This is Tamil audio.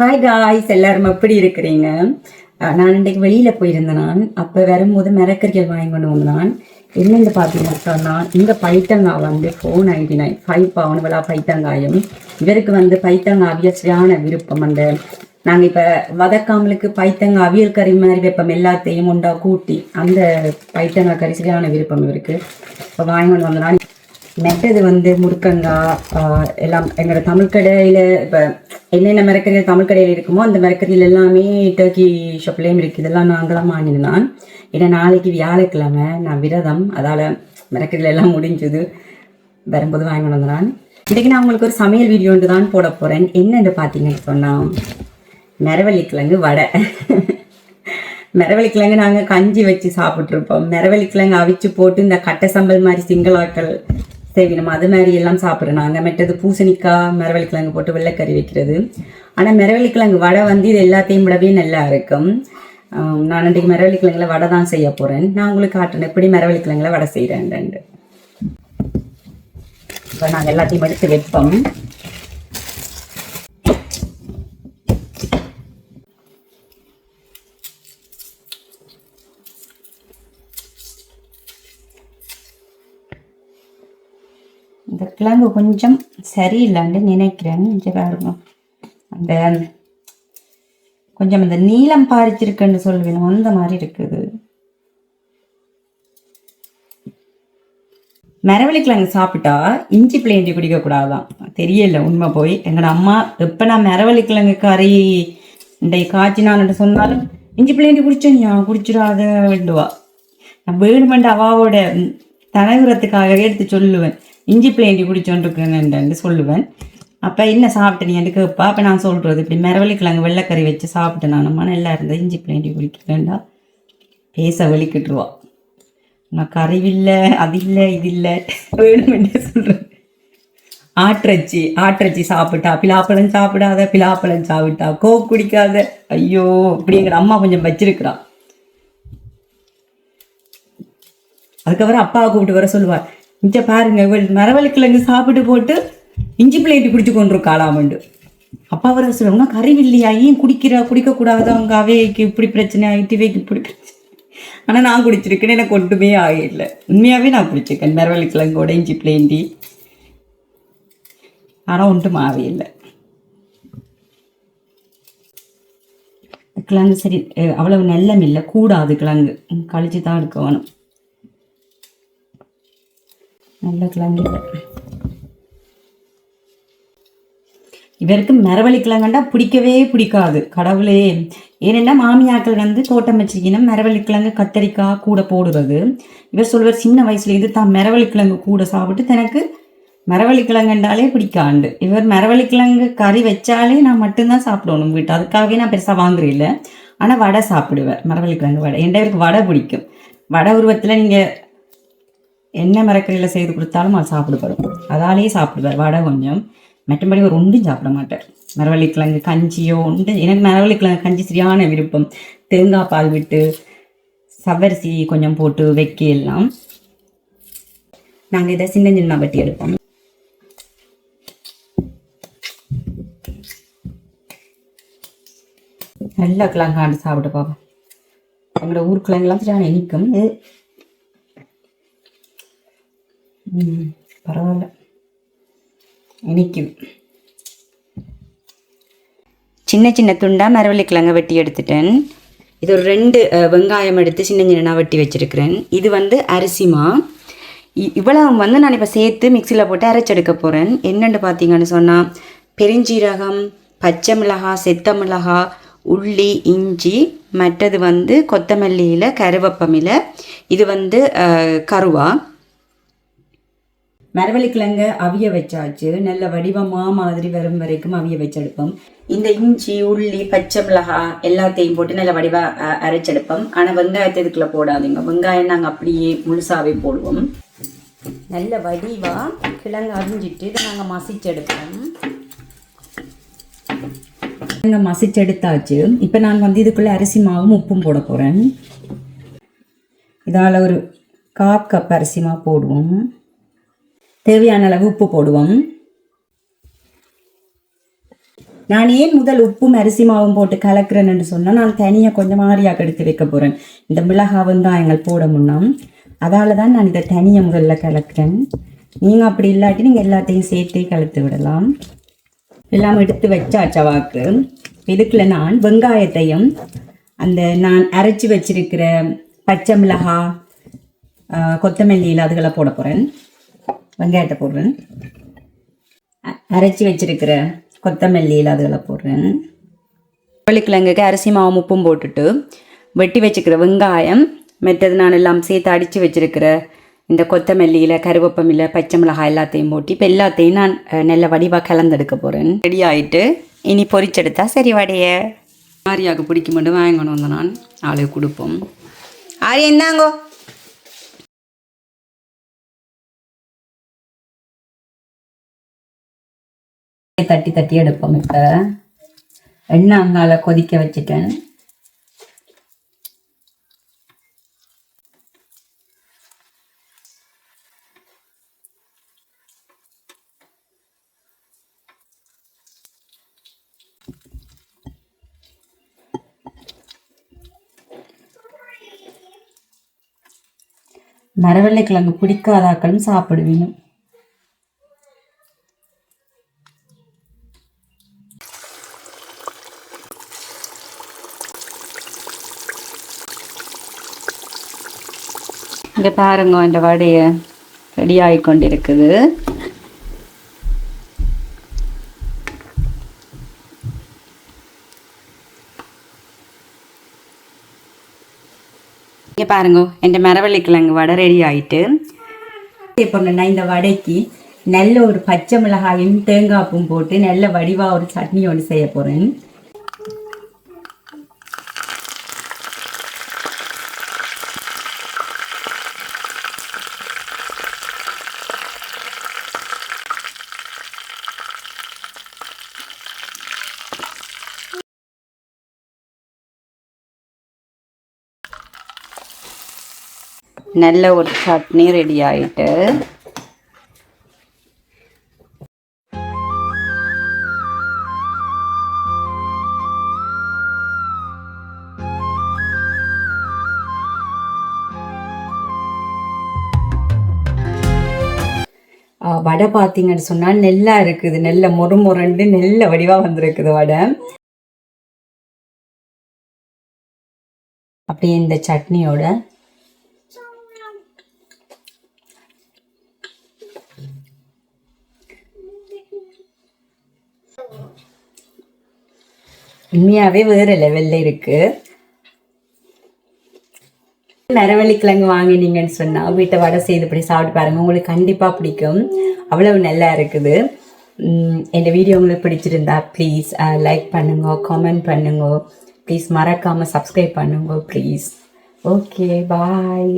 ஹாய் காய்ஸ் எல்லாரும் எப்படி இருக்கிறீங்க? நான் இன்றைக்கு வெளியில் போயிருந்தேன் நான். அப்போ வரும்போது மிரக்கறிகள் வாங்கி கொண்டு வந்தான் என்னென்னு பார்த்தீங்கன்னா இந்த பைத்தங்காய் வந்து ஃபோர் நைன்டி நைன் ஃபைவ் பவுன் விழா பைத்தங்காயும். இவருக்கு வந்து பைத்தங்காய் அவியல் விருப்பம் அந்த நாங்கள் இப்போ வதக்காமலுக்கு பைத்தங்காய் அவியல் கறி மாதிரி வைப்போம் எல்லாத்தையும் உண்டா கூட்டி அந்த பைத்தங்காய் கறி சரியான விருப்பம் இவருக்கு. இப்போ வாங்கி கொண்டு வந்தனால் மெட்டது வந்து முருக்கங்காய் எல்லாம் எங்களோட தமிழ் கடையில் இப்போ என்னென்ன மரக்கறிகள் தமிழ் கடையில் இருக்குமோ அந்த மரக்கறிகள் எல்லாமே டர்க்கி ஷாப்லேயும் இருக்குது. இதெல்லாம் நாங்களாம் வாங்கினான் ஏன்னா நாளைக்கு வியாழக்கிழமை நான் விரதம். அதால் மரக்கறிகள் எல்லாம் முடிஞ்சது. வரும்போது வாங்கி வந்தான் இன்றைக்கி நான் உங்களுக்கு ஒரு சமையல் வீடியோன்ட்டு தான் போட போகிறேன் என்னென்னு பார்த்தீங்கன்னு சொன்னால் மரவள்ளிக்கிழங்கு வடை. மிரவள்ளிக்கிழங்கு நாங்கள் கஞ்சி வச்சு சாப்பிட்ருப்போம் மிரவள்ளிக்கிழங்கு அவிச்சு போட்டு இந்த கட்டை சம்பல் மாதிரி சிங்களாக்கள் செய்வினோம் அது மாதிரி எல்லாம் சாப்பிட்றோம் நாங்கள் மெட்டது பூசணிக்காய் மிரவள்ளிக்கிழங்கு போட்டு வெள்ளைக்கறி வைக்கிறது. ஆனால் மிரவள்ளிக்கிழங்கு வடை வந்து இது எல்லாத்தையும் விடவே நல்லா இருக்கும். நான் இன்றைக்கு மிரவள்ளிக்கிழங்குல வடை தான் செய்ய போகிறேன் நான் உங்களுக்கு காட்டுறேன் எப்படி மிரவள்ளிக்கிழங்குல வடை செய்கிறேன் இப்போ நாங்கள் எல்லாத்தையும் எடுத்து வைப்போம். இந்த கிழங்கு கொஞ்சம் சரியில்லைன்னு நினைக்கிறேன் பாருங்க அந்த கொஞ்சம் இந்த நீளம் பாரிச்சிருக்குன்னு சொல்லுவேன் அந்த மாதிரி இருக்குது மரவள்ளி கிழங்கு சாப்பிட்டா இஞ்சி பிளேண்டி குடிக்கக்கூடாதான் தெரியல உண்மை போய் எங்களோட அம்மா எப்போ நான் மரவள்ளி கிழங்கு கறி இந்த காய்ச்சினான்னு சொன்னாலும் இஞ்சி பிள்ளைஞ்சி குடிச்சேன்யா குடிச்சிடாத வேண்டுவா நான் வேணுமெண்டு அவாவோட தலைவரத்துக்காக எடுத்து சொல்லுவேன் இஞ்சி பிளேண்டி குடிச்சோன்றிருக்கேன்னு சொல்லுவேன். அப்போ என்ன சாப்பிட்டேன் நீ கேட்பா. அப்போ நான் சொல்கிறது இப்படி மிரவள்ளி வெள்ளைக்கறி வச்சு சாப்பிட்டேன் நான் அம்மா நல்லா இருந்தது இஞ்சி பிளேண்டி குடிக்கிறேன்டா பேச வலிக்கிட்டுருவா. நான் கறிவில்லை அது இல்லை இது இல்லை வேணுமென்றே சொல்கிறேன் ஆற்றச்சி ஆற்றச்சி சாப்பிட்டா பிலாப்பழம் சாப்பிடாத பிலாப்பழம் சாப்பிட்டா கோ குடிக்காத. ஐயோ அப்படிங்கிற அம்மா கொஞ்சம் வச்சிருக்கிறா. அதுக்கப்புறம் அப்பாவை கூப்பிட்டு வர சொல்லுவார் இந்த பாருங்க இவள் மரவள்ளி கிழங்கு சாப்பிட்டு போட்டு இஞ்சி பிளேட்டு குடிச்சு கொண்டிருக்காளாமண்டு அப்பா வர சொல்லுவாங்க கறி இல்லையா? ஏன் குடிக்கிற? குடிக்கக்கூடாது? அவங்க அவைக்கு இப்படி பிரச்சனை ஆகிட்டு இவைக்கு இப்படி பிரச்சனை ஆனால் நான் குடிச்சிருக்கேன் எனக்கு ஒன்றுமே ஆகிடல உண்மையாகவே நான் குடிச்சிருக்கேன் மரவள்ளி இஞ்சி பிளேண்டி. ஆனால் ஒன்றும் ஆவே கிழங்கு சரி அவ்வளவு நல்லம் இல்லை கூடாது கிழங்கு. கழிச்சு தான் எடுக்க வேணும். நல்ல கிழங்கு இவருக்கு மரவழி கிழங்கண்டா பிடிக்கவே பிடிக்காது கடவுளே. ஏனென்னா மாமியாக்கள் வந்து தோட்டம் வச்சிருக்கணும் மரவழி கிழங்கு கத்தரிக்காய் கூட போடுறது. இவர் சொல்வார் சின்ன வயசுல இது தான் மரவழி கிழங்கு கூட சாப்பிட்டு தனக்கு மரவள்ளி கிழங்குண்டாலே பிடிக்காண்டு. இவர் மரவள்ளி கிழங்கு கறி வச்சாலே நான் மட்டும்தான் சாப்பிடணும் வீட்டு. அதுக்காகவே நான் பெருசாக வாங்குறதில்ல. ஆனால் வடை சாப்பிடுவேன் மரவள்ளி கிழங்கு வடை. என் இவருக்கு வடை பிடிக்கும்? வடை உருவத்தில் நீங்கள் என்ன மரக்கறியில் செய்து கொடுத்தாலும் அது சாப்பிடுவார் அதாலேயே சாப்பிடுவார். வடை கொஞ்சம். மற்றபடி ஒரு ஒன்றும் சாப்பிட மாட்டார். மரவள்ளிக்கிழங்கு கஞ்சியோ உண்டு எனக்கு மரவள்ளிக்கிழங்கு கஞ்சி சரியான விருப்பம். தேங்காய் பால் விட்டு சவரிசி கொஞ்சம் போட்டு வைக்க எல்லாம் நாங்கள் இதை சின்ன சின்ன வட்டி எடுப்போம். நல்லா கிழங்காண்டு சாப்பிட்டு பார்ப்போம் எங்களோட ஊர் கிழங்குலாம் சரியான இனிக்கும். இது பரவாயில்ல. இனிக்குது சின்ன சின்ன துண்டாக மரவள்ளி வெட்டி எடுத்துட்டேன். இது ஒரு ரெண்டு வெங்காயம் எடுத்து சின்ன சின்ன வெட்டி வச்சுருக்கிறேன். இது வந்து அரிசிமா இ- இவ்வளவு வந்து நான் இப்போ சேர்த்து மிக்சியில் போட்டு அரைச்செடுக்க போகிறேன் என்னென்னு பார்த்தீங்கன்னு சொன்னால் பெருஞ்சீரகம் பச்சை மிளகாய் செத்த மிளகா உள்ளி இஞ்சி மற்றது வந்து கொத்தமல்லியில் கருவேப்பமில இது வந்து கருவா. மரவள்ளிக்கிழங்க அவிய வச்சாச்சு. நல்ல வடிவமா மாதிரி வரும் வரைக்கும் அவிய வச்செடுப்போம். இந்த இஞ்சி உள்ளி பச்சை மிளகாய் எல்லாத்தையும் போட்டு நல்ல வடிவா அரைச்செடுப்போம். ஆனால் வெங்காயத்தை இதுக்குள்ள போடாதீங்க. வெங்காயம் நாங்கள் அப்படியே முழுசாவே போடுவோம். நல்ல வடிவா கிழங்கு அரிஞ்சிட்டு இதை நாங்கள் மசிச்செடுப்போம். நாங்கள் மசிச்செடுத்தாச்சு. இப்போ நான் வந்து இதுக்குள்ள அரிசி மாவும் உப்பும் போட போகிறேன் இதால் ஒரு கால் கப் அரிசி மாவு போடுவோம். தேவையான அளவு உப்பு போடுவோம். நான் ஏன் முதல் உப்பும் அரிசி மாவும் போட்டு கலக்கிறேன்னு சொன்னால் நான் தனியாக கொஞ்சம் மாறியாக எடுத்து வைக்க போகிறேன் இந்த மிளகாவும் தான் எங்கள் போட முன்னாம். அதால் தான் நான் இதை தனியாக முதல்ல கலக்கிறேன். நீங்கள் அப்படி இல்லாட்டி நீங்கள் எல்லாத்தையும் சேர்த்தே கலத்து விடலாம். எல்லாம் எடுத்து வச்சாச்சா வாக்கு? இதுக்குள்ள நான் வெங்காயத்தையும் அந்த நான் அரைச்சி வச்சிருக்கிற பச்சை மிளகாய் ஆஹ், கொத்தமல்லி அதுகளை போட போகிறேன் வெங்காயத்தை போடுறேன். அ- அரைச்சி வச்சிருக்கிற கொத்தமல்லி அதுகளை போடுறேன். வெள்ளிக்கிழங்குக்கு அரிசி மாவும் உப்பும் போட்டுட்டு வெட்டி வச்சுக்கிற வெங்காயம் மற்றது நான் எல்லாம் சேர்த்து அடித்து வச்சிருக்கிற இந்த கொத்தமல்லியில் கருவேப்பமில்லை பச்சை மிளகாய் எல்லாத்தையும் போட்டு இப்போ எல்லாத்தையும் நான் நல்ல வடிவாக கலந்தெடுக்க போகிறேன் ரெடி ஆகிட்டு இனி பொறிச்செடுத்தா சரி வடைய. ஆரியாவுக்கு பிடிக்க மட்டும் வாங்கணும் வந்து நான் ஆளுக்கு கொடுப்போம். ஆரியா இந்தாங்கோ. தட்டி தட்டி எடுப்போம் இப்போ. எண்ணெய் அங்கால கொதிக்க வச்சுட்டேன். மரவள்ளை கிழங்கு பிடிக்காதாக்களும் சாப்பிடுவீங்க. இங்கே பாருங்க இந்த வடையை ரெடி ஆகி கொண்டிருக்குது இங்கே பாருங்க என் மரவள்ளி கிழங்கு வடை ரெடி ஆயிட்டு இப்போ நான் இந்த வடைக்கு நல்ல ஒரு பச்சை மிளகாயும் தேங்காய் தேங்காய்ப்பும் போட்டு நல்ல வடிவாக ஒரு சட்னி ஒன்று செய்ய போகிறேன் நல்ல ஒரு சட்னி ரெடி ஆயிட்டு. வடை பார்த்தீங்கன்னு சொன்னால் நெல்லா இருக்குது. நெல்லை மொறு முரண்டு நெல்ல வடிவாக வந்திருக்குது வடை. அப்படியே இந்த சட்னியோட உண்மையாகவே வேறு லெவலில் இருக்குது நரவள்ளிக்கிழங்கு கிழங்கு வாங்கினீங்கன்னு சொன்னால் வீட்டை வடை செய்து இப்படி சாப்பிட்டு பாருங்கள் உங்களுக்கு கண்டிப்பாக பிடிக்கும். அவ்வளவு நல்லா இருக்குது. இந்த வீடியோ உங்களுக்கு பிடிச்சிருந்தா ப்ளீஸ் லைக் பண்ணுங்க கமெண்ட் பண்ணுங்க. ப்ளீஸ் மறக்காமல் சப்ஸ்கிரைப் பண்ணுங்க ப்ளீஸ் ஓகே பாய்